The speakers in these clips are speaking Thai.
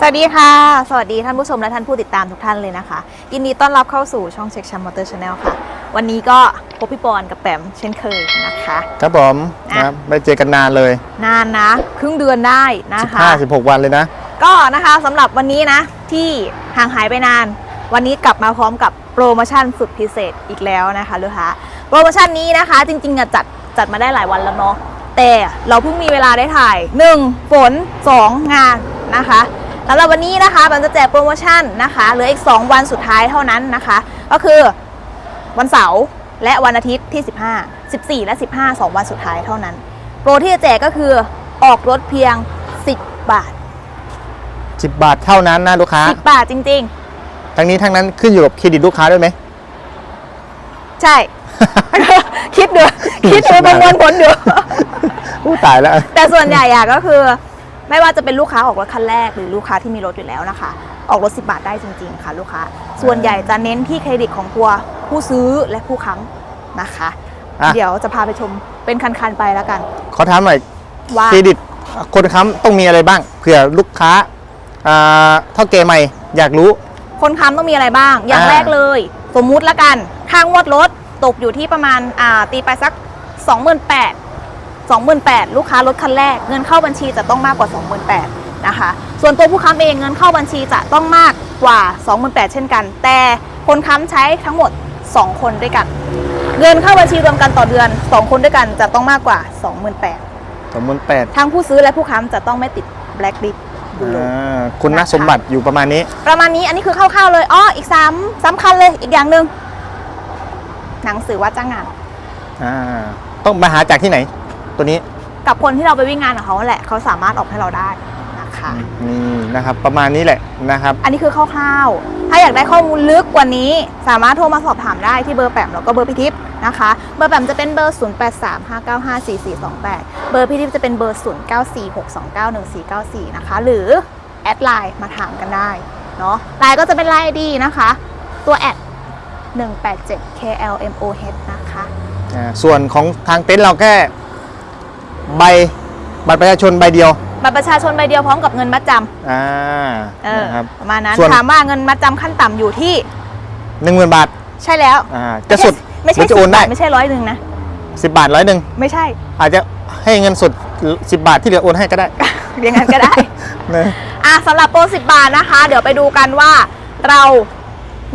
สวัสดีค่ะ สวัสดีท่านผู้ชมและท่านผู้ติดตามทุกท่านเลยนะคะยินดีต้อนรับเข้าสู่ช่องเช็คชัมมอเตอร์ชาแนลค่ะ วันนี้ก็พบพี่ปอนกับแปมเช่นเคยนะคะ ครับผมอะนะครับไม่เจอกันนานเลย นานนะ ครึ่งเดือนได้นะคะ15 16 วันเลยนะ ก็นะคะสำหรับวันนี้นะที่ห่างหายไปนาน วันนี้กลับมาพร้อมกับโปรโมชั่นสุดพิเศษอีกแล้วนะคะลูกค้าโปรโมชั่นนี้นะคะจริงๆอะจัดจัดมาได้หลายวันแล้วเนาะแต่เราเพิ่งมีเวลาได้ถ่าย 1 ฝน 2 งานนะคะ สำหรับวันนี้นะคะมันจะแจกโปรโมชั่นนะคะเหลืออีก 2 วันสุดท้ายเท่านั้นนะคะ ก็คือวันเสาร์และวันอาทิตย์ที่ 15 14 และ 15 2 วันสุดท้ายเท่านั้น โปรที่จะแจกก็คือออกรถเพียง 10 บาท 10 บาทเท่านั้นนะลูกค้า 10 บาทจริงทั้งนี้ทั้งนั้นขึ้นอยู่กับเครดิตลูกค้าด้วยไหมๆใช่ คิดดูคิดดูประมวลผลดูอู้ตายแล้ว แต่ส่วนใหญ่อะก็คือ ไม่ว่าจะเป็นลูกค้าออกรถคันแรกหรือลูกค้าที่มีรถอยู่แล้วนะคะ ออกรถ 10 บาทได้จริง ๆ ค่ะ ลูกค้า ส่วนใหญ่จะเน้นที่เครดิตของตัวผู้ซื้อและผู้ค้ำนะคะ อะ เดี๋ยวจะพาไปชมเป็นคันๆไปแล้วกัน ขอถามหน่อยว่าเครดิตคนค้ำต้องมีอะไรบ้างเผื่อลูกค้าอ่าเท่าเกใหม่อยากรู้ คนค้ำต้องมีอะไรบ้าง อย่างอ่า แรกเลย สมมุติละกัน ค่างวดรถตกอยู่ที่ประมาณอ่าตีไปสัก 28,000 28,000 ลูกค้ารถคันแรก เงินเข้าบัญชีจะต้องมากกว่า 28,000นะคะ ส่วนตัวผู้ค้ำเองเงินเข้าบัญชีจะต้องมากกว่า 28,000 เช่นกัน แต่คนค้ำใช้ทั้งหมด 2 คนด้วยกัน เงินเข้าบัญชีรวมกันต่อเดือน 2 คนด้วยกันจะต้องมากกว่า 28,000สมมติแปดทั้งผู้ซื้อและผู้ค้ำจะต้องไม่ติดแบล็คลิสต์อยู่เลยอ่าคุณนะคะสมบัติอยู่ประมาณนี้ ประมาณนี้อันนี้คือคร่าวๆเลยอ้ออีกสามสำคัญเลยอีกอย่างหนึ่งหนังสือว่าจ้างงานอ่าต้องมาหาจากที่ไหน ตัวนี้กับคนที่เราไปวิ่งงานกับเขาแหละเขาสามารถออกให้เราได้นะคะนี่นะครับประมาณนี้แหละนะครับ อันนี้คือคร่าวๆ ถ้าอยากได้ข้อมูลลึกกว่านี้ สามารถโทรมาสอบถามได้ที่เบอร์แปมแล้วก็เบอร์พิทิพย์นะคะ เบอร์แปมจะเป็นเบอร์ 0835954428 เบอร์พิทิพย์จะเป็นเบอร์ 0946291494 นะคะ หรือแอดไลน์มาถามกันได้เนาะไลน์ก็จะเป็นไลน์ดีนะคะ ตัวแอด187 KLMOH นะคะอ่าส่วนของทางเต็นท์เราแค่ ใบบัตรประชาชนใบเดียวบัตรประชาชนใบเดียวพร้อมกับเงินมัดจอ่าำเออนะครับ ประมาณนั้นส่วน ถามว่าเงินมัดจำขั้นต่ำอยู่ที่หนึ่งหมื่นบาทใช่แล้วอ่าจะสุดไม่หใช่รือจะสิโอบนได้บาทไม่ใช่ร้อยหนึ่งนะสิบบาทร้อยหนึ่งไม่ใช่ อาจจะให้เงินสดสิบบาทที่เหลือโอนให้ก็ได้อย่างนั้นก็ได้ นะ อะสำหรับโปร10 บาทนะคะ เดี๋ยวไปดูกันว่าเรา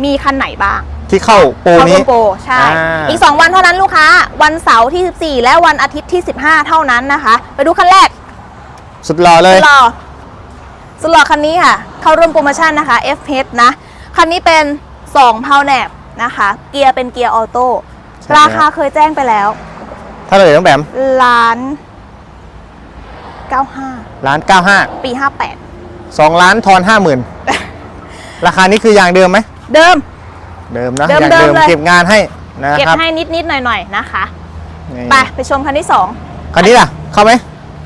มีคันไหนบ้าง ที่เข้าโปรเข้าร่นี้วมโปรใช่อ่าอีก 2 วันเท่านั้นลูกค้า วันเสาร์ที่ 14 และวันอาทิตย์ที่ 15 เท่านั้นนะคะ ไปดูคันแรก สุดหล่อเลย สุดหล่อสุดหล่อคันนี้ค่ะ เข้าร่วมโปรโมชั่นนะคะ F h นะ คันนี้เป็น2เพาแนบนะคะ เกียร์เป็นเกียร์ออโต้ใช่ราคคารับเคยแจ้งไปแล้ว เท่าไหร่น้องแบมล้าน 95ล้านเก้าห้าปี 58สองล้านทอนห้าหมื่นราคานี้คืออย่างเดิมไหม เดิม เดิมนะเดิมอย่างเดิเดิมมเลย เก็บงานให้นะเก็บครับให้นิดๆหน่อยๆนะคะ นี่ไปไปชมคันที่2คันนี้ล่ะ เข้าไหม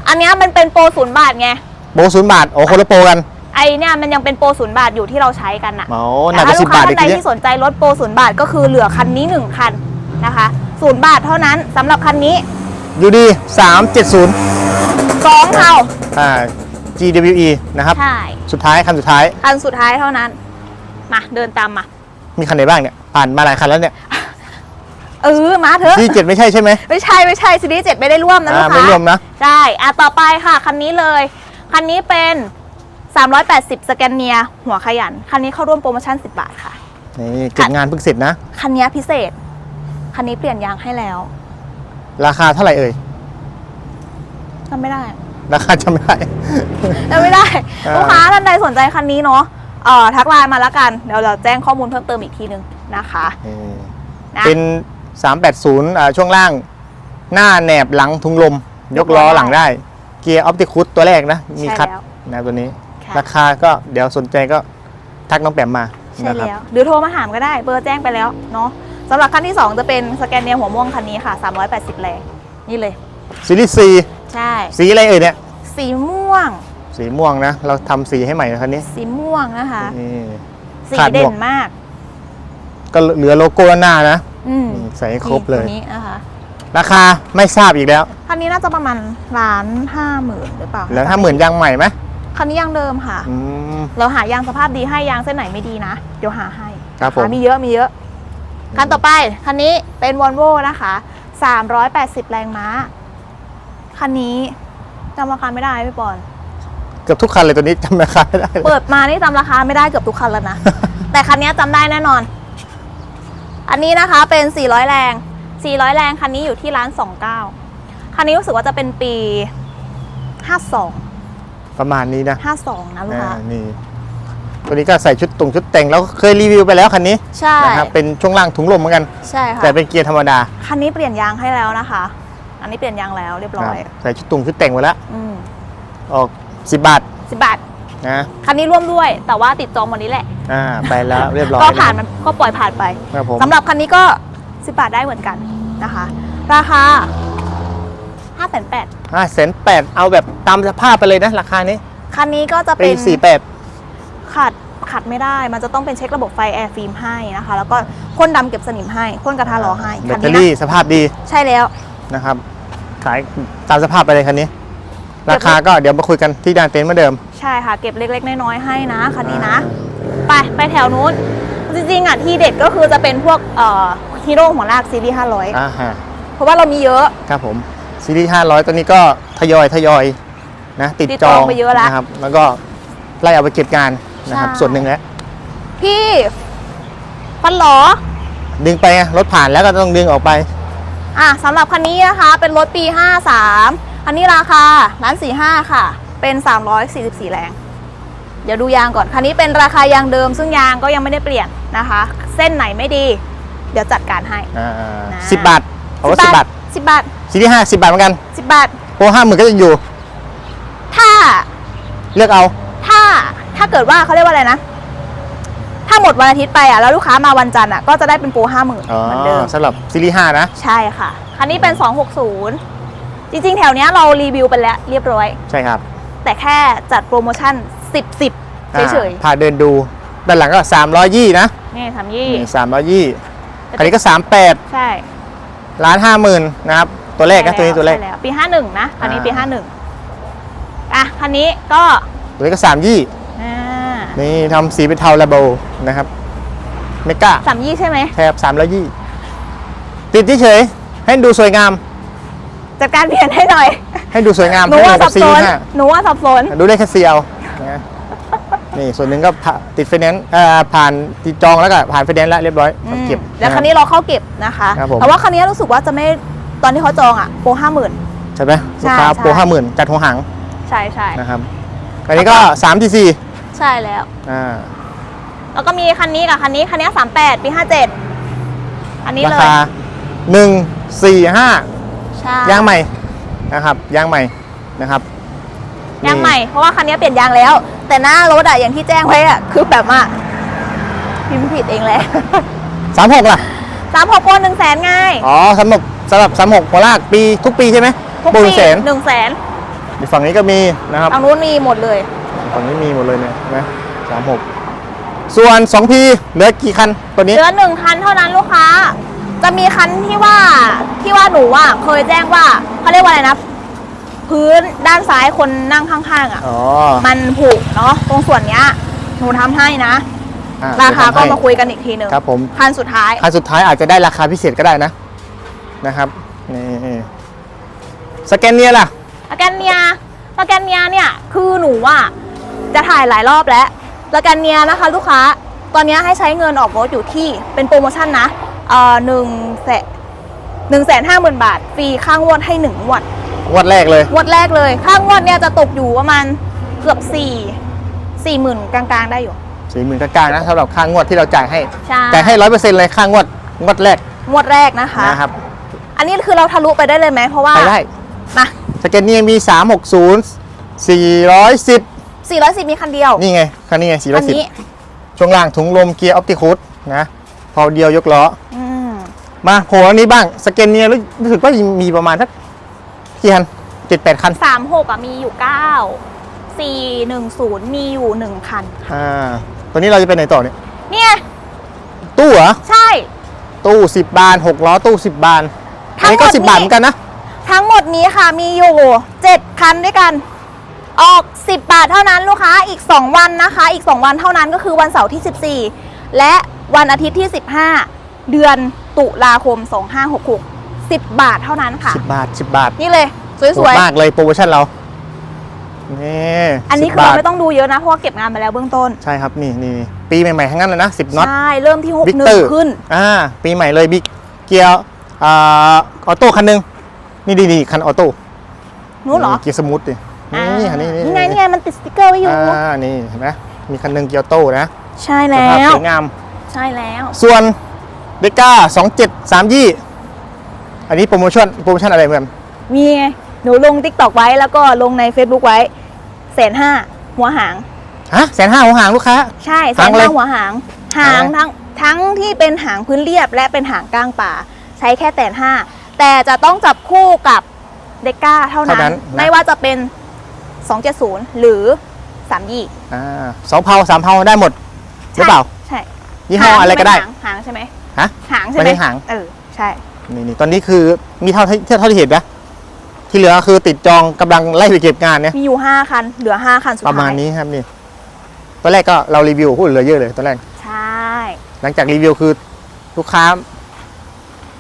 อันเนี้ยมันเป็นโปรศูนย์บาทไง โบศูนย์บาท โอ้คนละโปรกันไอเนี่ยมันยังเป็นโปรศูนย์บาทอยู่ที่เราใช้กันอะ โอ้หแต่นักกถ้าว่าลูสิกบค้าบาทท่าอีนกใดทีเนี้ยที่สนใจลดโปรศูนย์บาทก็คือเหลือคันนี้1คันนะคะศูนย์บาทเท่านั้นสำหรับคันนี้อยู่ดีสามเจ็ดศูนย์2เท่าอ่า GWE นะครับ ใช่ สุดท้ายคันสุดท้าย คันสุดท้ายเท่านั้น มาเดินตามมา มีคันไหนบ้างเนี่ยผ่านมาหลายคันแล้วเนี่ยเออมาเถอะที่เจ็ดไม่ใช่ใช่ไหมไม่ใช่ไม่ใช่ซีรีส์เจ็ดไม่ได้ร่วมนะลูอ่ากค้าไม่รวมนะใช่อะต่อไปค่ะ คันนี้เลย คันนี้เป็น 380 สแกนเนีย หัวขยัน คันนี้เข้าร่วมโปรโมชั่น 10 บาทค่ะ นี่เก็บงานเพิ่งเสร็จนะ คันนี้พิเศษ คันนี้เปลี่ยนยางให้แล้วราคาเท่าไหร่เอ่ย จำไม่ได้ราคาจำไม่ได้ จำไม่ได้ อ่า ลูกค้าท่านใดสนใจคันนี้เนาะ เอ่อทักไลน์มาแล้วกันเดี๋ยวเราแจ้งข้อมูลเพิ่มเติมอีกทีนึงนะคะนี่นะเป็น 380อ่าช่วงล่าง หน้าแหนบหลังทุงลม ยกล้อหลังได้ เกียร์ออปติคุตตัวแรกนะ มีใช่คัดแล้วนะตัวนี้ ค่ะราคาก็เดี๋ยวสนใจก็ทักน้องแปมมาใช่นะครับแล้วหรือโทรมาถามก็ได้เบอร์แจ้งไปแล้วเนาะสำหรับคันที่ 2 จะเป็นสแกนเนียหัวม่วงคันนี้ค่ะ 380 แรงนี่เลย ซีรีส์ใช่4สีอะไรเอ่ยเนี่ย สีม่วง สีม่วงนะ เราทำสีให้ใหม่นะคันนี้สีม่วงนะคะ นี่ สีขาดหมวก เด่นมาก ก็เหลือโลโก้ด้านหน้านะอืมใส่ให้ครบเลยตัวนี้นะคะราคาไม่ทราบอีกแล้ว คันนี้น่าจะประมาณล้านห้าหมื่นหรือเปล่าแล้วถ้าหมื่นยางใหม่ไหมคันนี้ยางเดิมค่ะ อืม เราหายางสภาพดีให้ยางเส้นไหนไม่ดีนะ เดี๋ยวหาให้ครับผมะมีเยอะมีเยอะ คันต่อไป คันนี้เป็นวอลโวนะคะ 380 แรงม้า คันนี้จำราคาไม่ได้พี่ปอน เกือบทุกคันเลยตัวนี้จำราคาไม่ได้เลยเปิดมานี่จำราคาไม่ได้เกือบทุกคันแล้วนะ แต่คันนี้จำได้แน่นอน อันนี้นะคะเป็น 400 แรง 400 แรงคันนี้อยู่ที่ร้าน 29 คันนี้รู้สึกว่าจะเป็นปี 52 ประมาณนี้นะ52 นะลูกอ่าค้านี่ ตัวนี้ก็ใส่ชุดตรงชุดแต่งแล้วเคยรีวิวไปแล้วคันนี้ใช่ นะครับเป็นช่วงล่างถุงลมเหมือนกัน ใช่ค่ะ แต่เป็นเกียร์ธรรมดาคันนี้เปลี่ยนยางให้แล้วนะคะ อันนี้เปลี่ยนยางแล้วเรียบร้อย ครับใส่ชุดตรงชุดแต่งไว้แล้วอืม ออก 10บาทสิบบาทนะคันนี้ร่วมด้วย แต่ว่าติดจองวันนี้แหละอ่าไปแล้วเรียบร้อยก็ผ่านมันก็ปล่อยผ่านไปครับผมสำหรับคันนี้ก็10บาทได้เหมือนกันนะคะ ราคา5 8 0 0ห้าแสนแปดเอาแบบตามสภาพไปเลยนะราคานี้คันนี้ก็จะปีเป็นสี่แปดขัดขัดไม่ได้ มันจะต้องเป็นเช็คระบบไฟแอร์ฟิล์มให้นะคะ แล้วก็พ่นดำเก็บสนิมให้พ่นกระทะล้อให้แบคัตนเตอนี้รี่นะสภาพดี ใช่แล้วนะครับ ขายตามสภาพไปเลยคันนี้เก็บ ราคาก็เดี๋ยวมาคุยกันที่ด้านเต็นท์เหมือนเดิม ใช่ค่ะ เก็บเล็กๆ น้อยๆให้นะคันนี้นะ ไปไปแถวนู้น จริงๆอะที่เด็ดก็คือจะเป็นพวกเอ่อฮีโร่หัวลากซีรีส์500อ่าฮะเพราะว่าเรามีเยอะ ครับผมซีรีส์500ตัวนี้ก็ทยอยทยอยนะติดติดจจอองงไปเยอะแล้วนะครับ แล้วก็ไล่เอาไปเก็บงานนะครับใช่ส่วนหนึ่งแล้วพี่ฟันหลอดึงไปไงรถผ่านแล้วก็ต้องดึงออกไป อะสำหรับคันนี้นะคะ เป็นรถปี 53 อันนี้ราคาล้านสี่ห้าค่ะ เป็น 344 แรง เดี๋ยวดูยางก่อน คันนี้เป็นราคายางเดิม ซึ่งยางก็ยังไม่ได้เปลี่ยนนะคะ เส้นไหนไม่ดี เดี๋ยวจัดการให้อ่านะสิบบาทเอาว่าสิบบาทสิบบาทซีรีส์ห้าสิบบาทเหมือนกันสิบบาท โปรห้าหมื่นก็ยังอยู่ ถ้า เลือกเอา ถ้า ถ้าเกิดว่าเขาเรียกว่าอะไรนะ ถ้าหมดวันอาทิตย์ไปอะ แล้วลูกค้ามาวันจันทร์อะ ก็จะได้เป็นโปรห้าหมื่นอ๋อเหมือนเดิมสำหรับซีรีส์ห้านะ ใช่ค่ะ คันนี้เป็น 260 จริงๆ แถวเนี้ยเรารีวิวไปแล้วเรียบร้อย ใช่ครับแต่แค่จัดโปรโมชั่น 10 10อ่าเฉยพาเดินดู ด้านหลังก็สามร้อยยี่นะๆนี่ทำยี่ สามร้อยยี่คันนี้ก็สามแปดใช่ล้านห้าหมื่นนะครับตัวเลขนะตัวนี้ตัวเลขใช่แล้วปี 51 นะคันนี้อ่า ปี 51 อะ คันนี้ก็ตัวนี้ก็สามยี่อ่านี่ทำสีเป็นเทาระเบลนะครับเมกาสามยี่ใช่ไหมแทบสามร้อยยี่ติดเฉยๆให้ดูสวยงาม จัดการเปลี่ยนให้หน่อย ให้ดูสวยงามหนูว่าให้สักับบซีสรีนส์ห้าหนูว่าสับสนดูได้แค่เซียวนะนี่ส่วนหนึ่งก็ผ่าติดไฟแนนซ์เอ่อผ่านติดจองแล้วก็ผ่านไฟแนนซ์แล้วเรียบร้อยอืมเก็บแล้วคันนี้เราเข้าเก็บนะคะครับผมแต่ว่าคันนี้รู้สึกว่าจะไม่ตอนที่เขาจองอะโปรห้าหมื่นใช่ไหมใช่ลูกค้าใช่โปรห้าหมื่นจัดหัวหางใช่ใช่นะครับอันนี้ก็สามทีสี่ใช่แล้วอ่าแล้วก็มีคันนี้กับคันนี้คันนี้สามแปดปีห้าเจ็ดอันนี้ราเลยคาหนึ่งสี่ห้า ใช่ ยางใหม่นะครับยางใหม่นะครับยางใหม่ เพราะว่าคันนี้เปลี่ยนยางแล้ว แต่หน้ารถอะอย่างที่แจ้งไว้อะคือแบบว่าพิมพ์ผิดเองแหละสามหกล่ะสามหกโปรหนึ่งแสนไงอ๋อสำหรับสำหรับสามหกหัวลากปีทุกปีใช่ไหมทุกโปรหปีนึ่งแสนหนึ่งแสนฝั่งนี้ก็มีนะครับทางนู้นมีหมดเลยฝั่งนี้มีหมดเลยเนี่ยเห็นไหมสามหกส่วนสองพีเหลือกี่คันตัวนี้ เหลือหนึ่งคันเท่านั้นลูกค้า จะมีคันที่ว่าที่ว่าหนูอะเคยแจ้งว่าเขาเรียกว่าอะไรนะ พื้นด้านซ้ายคนนั่งข้างๆอะ อ๋อมันผุเนาะตรงส่วนเนี้ยหนูทำให้นะ อะราคาก็เดี๋ยวทำให้ มาคุยกันอีกทีหนึ่งครับผม คันสุดท้าย คันสุดท้ายอาจจะได้ราคาพิเศษก็ได้นะนะครับนี่สแกนเนียล่ะสแกนเนียสแกนเนียเนี่ยคือหนูอะจะถ่ายหลายรอบแล้วสแกนเนียนะคะ ลูกค้า ตอนนี้ให้ใช้เงินออกรถอยู่ที่เป็นโปรโมชั่นนะ เอ่อหนึ่งแสนหนึ่งแสนห้าหมื่นบาทฟรีค่างวดให้หนึ่งงวดงวดแรกเลย งวดแรกเลย ค่างวดเนี่ยจะตกอยู่ประมาณเกือบสี่สี่หมื่นกลางๆ ได้อยู่ สี่หมื่นกลางๆนะสำหรับค่างวดที่เราจ่ายให้ ใช่ จ่ายให้ร้อยเปอร์เซ็นต์เลยค่างวดงวดแรกงวดแรกนะคะ นะครับอันนี้คือเราทะลุไปได้เลยไหมเพราะว่าไปได้มาสแกนเนียมี360 410 410มีคันเดียวนี่ไงคันนี้ไงอันนี้410ช่วงล่างถุงลมเกียร์ออปติคูดนะ พอเดียวยกล้ออืมมาโผล่อันนี้บ้างสแกนเนียรู้รู้สึกว่ามีประมาณสักกี่คันเจ็ดแปดคันสามหกอะมีอยู่เก้าสี่หนึ่งศูนย์มีอยู่หนึ่งคันอ่าตัวนี้เราจะไปไหนต่อเนี่ยเนี่ยตู้เหรอ ใช่ ตู้10บาน6ล้อตู้10บานอันนี้ก็ทั้งหมด10บาทนี่เหมือนกันนะ ทั้งหมดนี้ค่ะมีอยู่เจ็ดคันด้วยกัน ออก 10 บาทเท่านั้นลูกค้าอีก 2 วันนะคะ อีก 2 วันเท่านั้นก็คือวันเสาร์ที่ 14 และ วันอาทิตย์ที่ 15 เดือนตุลาคม 2566 10 บาทเท่านั้นค่ะสิบบาทสิบบาทนี่เลยสโหวดยมากเลยโปรโมชั่นเรานี่ๆ อันนี้10คือเราบทไม่ต้องดูเยอะนะเพราะว่าเก็บงานมาแล้วเบื้องต้น ใช่ครับนี่นี่นี่ปีใหม่ๆทั้งนั้นเลยนะสิบน็อต ใช่ เริ่มที่บิ๊กเตอร์61 ขึ้น อ่าปีใหม่เลยบิ๊กเกียร์อ่าออโต้คันหนึง นี่ดีดีคันออโต้นู้นเหรอเกียร์สมูทดิอ่านี่คันนี้นี่ไงนี่ไงมันติดสติ๊กเกอร์ไว้อยู่ อ่านี่เห็นไหมมีคันหนึงเกียร์ออโต้นะใช่สแล้ภาพว สวยงาม ใช่แล้ว ส่วนเดก้าสองเจ็ดสามยี่อันนี้โปรโมชั่นโปรโมชั่นอะไรเหมือนกันมีไงหนูลงติ๊กตอกไว้แล้วก็ลงใน Facebook ไว้แสนห้าหัวหาง ฮะแสนห้าของหางลูกค้า ใช่แสหางนอะไรห้าหัวหาง หางหางอะไรทั้งทั้งที่เป็นหางพื้นเรียบและเป็นหางก้างป่า ใช้แค่แสนห้าแต่จะต้องจับคู่กับเดก้าเท่านั้นไม่ว่าจะเป็น 270 หรือ3ยี่ อ่าสองเผาสามเผาได้หมดหรือเปล่าใช่ ยี่ห้ออะไรก็ได้ หางหางใช่ไหมฮะหางใช่ไหมไม่ได้หาง เออ ใช่ นี่นี่ตอนนี้คือมีเท่าที่เท่าที่เห็นนะ ที่เหลือคือติดจองกำลังไล่ไปเก็บงานเนี่ย มีอยู่5คัน เหลือ5คันสุดประท้ายมาณนี้ครับนี่ ตอนแรกก็เรารีวิวพูดเหลือเยอะเลยตอนแรก ใช่ หลังจากรีวิวคือลูกค้า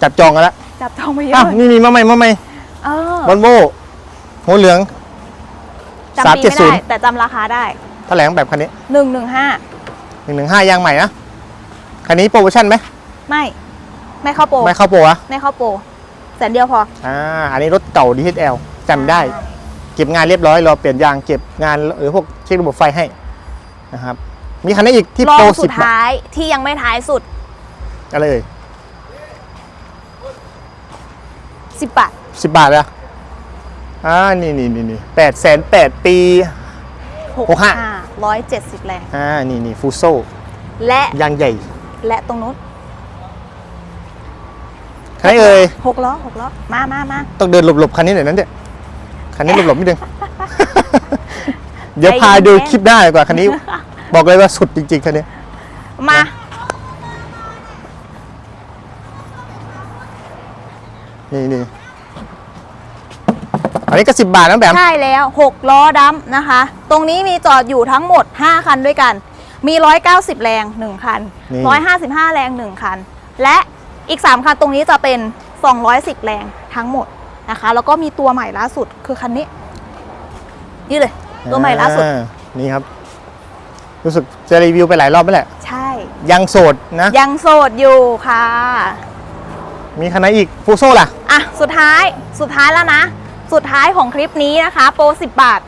จับจองกันแล้ว จับทองไปเยอ้าอะวนี่มีมาใหม่มาใหม่เออวอลโว่หัวเหลืองจำปีไม่ได้370แต่จำราคาได้ แถลงแบบคันนี้หนึ่งหนึ่งห้าหนึ่งหนึ่งห้ายางใหม่นะ คันนี้โปรโมชั่นไหมไม่ ไม่เข้าโปรไม่เข้าโปรอะไม่เข้าโปรแสนเดียวพออ่าอันนี้รถเก่า DHL จำได้ เก็บงานเรียบร้อยรอเปลี่ยนยางเก็บงานหรือพวกเช็คระบบไฟให้นะครับมีคันนี้อีกที่ลอโปรงสุสิดบบาทท้ายที่ยังไม่ท้ายสุดอะไรเอ่ย10บาทสิบบาทอะอ่านี่นี่นี่นี่แปดแสนแปดปี หกห้า ร้อยเจ็ดสิบแรงอ่านี่นี่ฟูโซและ ยางใหญ่ และตรงนู้นคันนี้เอ่ยหกล้อหกล้อมามามาต้องเดินหลบๆคันนี้หน่อยนั้นเด็คันนี้หลบๆนิดนึง เดี๋ยวใจพาดูเย็นคลิปหน้าดีกว่าคันนี้ บอกเลยว่าสุดจริง ๆคันนี้ มานี่นี่อันนี้ก็สิบบาทนะแบม ใช่แล้ว6ล้อดัมนะคะ ตรงนี้มีจอดอยู่ทั้งหมด5คันด้วยกัน มี 190 แรง 1 คัน นี่ 155 แรง 1 คัน และอีก 3 คันตรงนี้จะเป็น 210 แรงทั้งหมดนะคะ แล้วก็มีตัวใหม่ล่าสุดคือคันนี้ นี่เลย ตัวใหม่ล่าสุด อ่นี่ครับ รู้สึกจะรีวิวไปหลายรอบแล้วแหละ ใช่ ยังโสดนะ ยังโสดอยู่ค่ะ มีคันไหนอีกฟูโซล่ะ อะ สุดท้ายสุดท้ายแล้วนะ สุดท้ายของคลิปนี้นะคะ โปร 10 บาท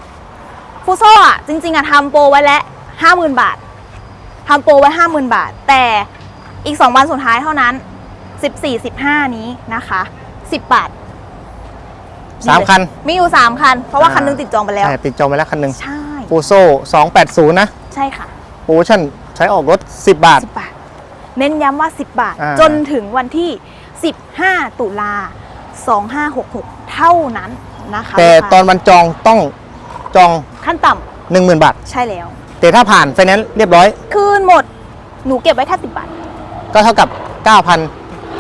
ฟูโซอะจริง ๆอะทำโปรไว้แล้ว 50,000 บาท ทำโปรไว้ 50,000 บาท แต่อีก 2 วันสุดท้ายเท่านั้น 14 15 นี้นะคะ 10 บาทสามคัน มีอยู่ 3 คัน เพราะว่าคันนึงติดจองไปแล้วใช่ติดจองไปแล้วคันหนึ่งใช่ฟูโซ280 นะ ใช่ค่ะโปรโมชั่นใช้ออกรถ 10 บาท 10 บาท เน้นย้ำว่า 10 บาทอ่าจนถึงวันที่ 15 ตุลา2566 เท่านั้นนะคะ แต่ลูกค้าตอนวันจองต้องจองขั้นต่ำ10,000บาท ใช่แล้ว แต่ถ้าผ่านไฟแนนซ์เรียบร้อย คืนหมด หนูเก็บไว้แค่สิบบาท ก็เท่ากับ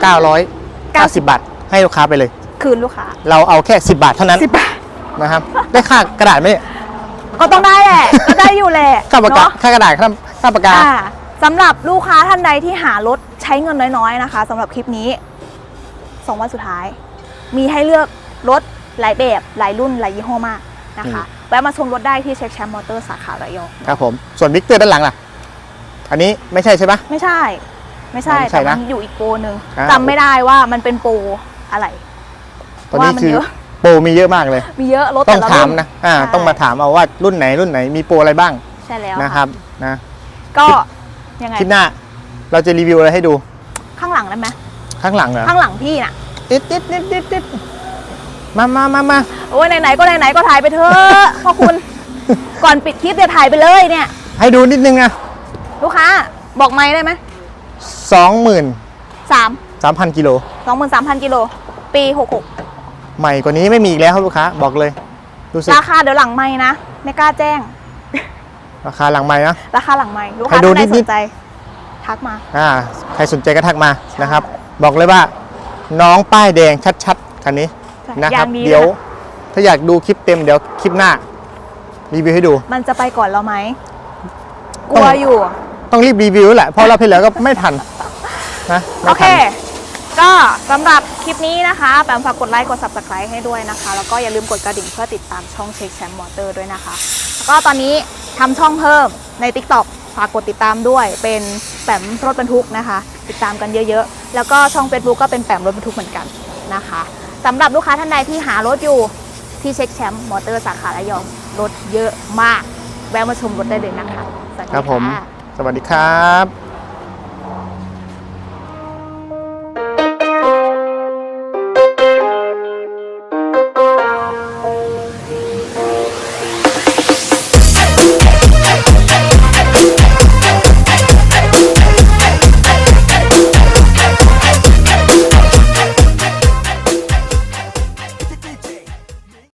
9,990 บาท ให้ลูกค้าไปเลย คืนลูกค้าเราเอาแค่ 10 บาทเท่านั้นสิบบาท นะครับ ได้ค่ากระดาษไหมเนี่ยก็ต้องได้แหละ ก็ได้อยู่แหละค่าปากกาเนาะค่ากระดาษค่าค่าปากกา อ่าสำหรับลูกค้าท่านใดที่หารถใช้เงินน้อยๆนะคะสำหรับคลิปนี้สองวันสุดท้าย มีให้เลือกรถหลายแบบหลายรุ่นหลายยี่ห้อมากนะคะ แวะมาชมรถได้ที่เช็คแชมป์มอเตอร์สาขาระยองครับผม ส่วนวิกเตอร์ด้านหลังล่ะ อันนี้ไม่ใช่ใช่ปะ ไม่ใช่ ไม่ใช่ ไม่ใช่แต่นะมันอยู่อีกโปรหนึ่งอ่า จำไม่ได้ว่ามันเป็นโปรอะไร ตอนนี้ว่ามันคือเยอะ โปรมีเยอะมากเลย มีเยอะรถต้อแต่งละถามรุ่นนะ อ่า ใช่ ต้องมาถามเอาว่ารุ่นไหนรุ่นไหนมีโปรอะไรบ้างใช่แล้วนะครับนะ ก็ยังไงคลิปหน้าเราจะรีวิวอะไรให้ดูข้างหลังได้ไหมข้างหลังเหรอข้างหลังพี่น่ะ ติดติดติดติดติด มามามามาโอ้ยไหนๆก็ไหนๆก็ถ่ายไปเถอะพ่อคุณ ก่อนปิดคลิปเดี๋ยวถ่ายไปเลยเนี่ย ให้ดูนิดนึงนะลูกค้า บอกไม่ได้ไหมสองหมื่นสามสามพันกิโลสองหมื่นสามพันกิโล ปีหกหกใหม่กว่านี้ไม่มีอีกแล้วครับลูกค้า บอกเลยดูสิราคาเดี๋ยวหลังไม่นะไม่กล้าแจ้ง ราคาหลังใหม่นะ ราคาหลังไม่ลูกให้ค้าดูท่านใดนิสดๆ นใจ ทักมา อ่าใครสนใจก็ทักมาใช่นะครับ บอกเลยว่า น้องป้ายแดงชัดๆคันนี้ใช่ นะครับยางดีเดี๋ยวนะถ้าอยากดูคลิปเต็มเดี๋ยวคลิปหน้ารีวิวให้ดู มันจะไปก่อนเราไหมกลัวอยู่ ต้องรีบรีวิวแหละเพราะเราเพลแล้วก็ไม่ทันนะไม่โอเค ทันก็สำหรับคลิปนี้นะคะแปมฝากกดไลค์กด subscribe ให้ด้วยนะคะ แล้วก็อย่าลืมกดกระดิ่งเพื่อติดตามช่องเช็คแชมป์มอเตอร์ด้วยนะคะ แล้วก็ตอนนี้ทำช่องเพิ่มใน TikTok ฝากกดติดตามด้วย เป็นแปมรถบรรทุกนะคะ ติดตามกันเยอะๆ แล้วก็ช่อง Facebook ก็เป็นแปมรถบรรทุกเหมือนกันนะคะ สำหรับลูกค้าท่านใดที่หารถอยู่ที่เช็คแชมป์มอเตอร์สาขาระยองรถเยอะมาก แวะมาชมรถได้เลยนะคะสวัสดีครับผมค่ะสวัสดีครับ